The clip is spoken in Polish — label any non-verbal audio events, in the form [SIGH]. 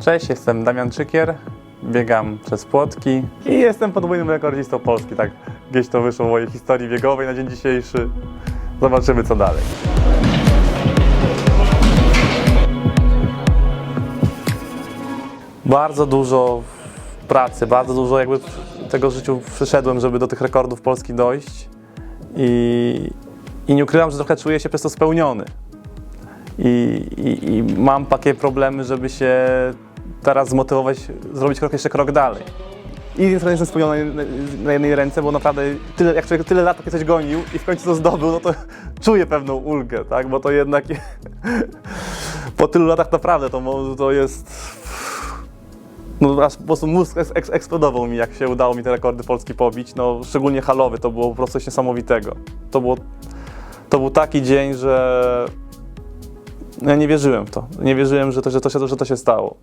Cześć, jestem Damian Czykier, biegam przez Płotki i jestem podwójnym rekordzistą Polski, tak gdzieś to wyszło w mojej historii biegowej na dzień dzisiejszy. Zobaczymy co dalej. Bardzo dużo pracy, bardzo dużo jakby tego życiu przyszedłem, żeby do tych rekordów Polski dojść i, i nie ukrywam, że trochę czuję się przez to spełniony. I, i, I mam takie problemy, żeby się teraz zmotywować, zrobić krok jeszcze krok dalej. I jestem jestem spełniony na, jednej ręce, bo naprawdę tyle, jak człowiek tyle lat coś gonił i w końcu to zdobył, no to [LAUGHS] czuję pewną ulgę, tak? Bo to jednak [LAUGHS] po tylu latach naprawdę to, to jest no aż po prostu mózg eks- eks- eksplodował mi, jak się udało mi te rekordy Polski pobić. No, szczególnie halowy, to było po prostu coś niesamowitego. To, było, to był taki dzień, że ja nie wierzyłem w to. Nie wierzyłem, że to, że to, się, że to się stało.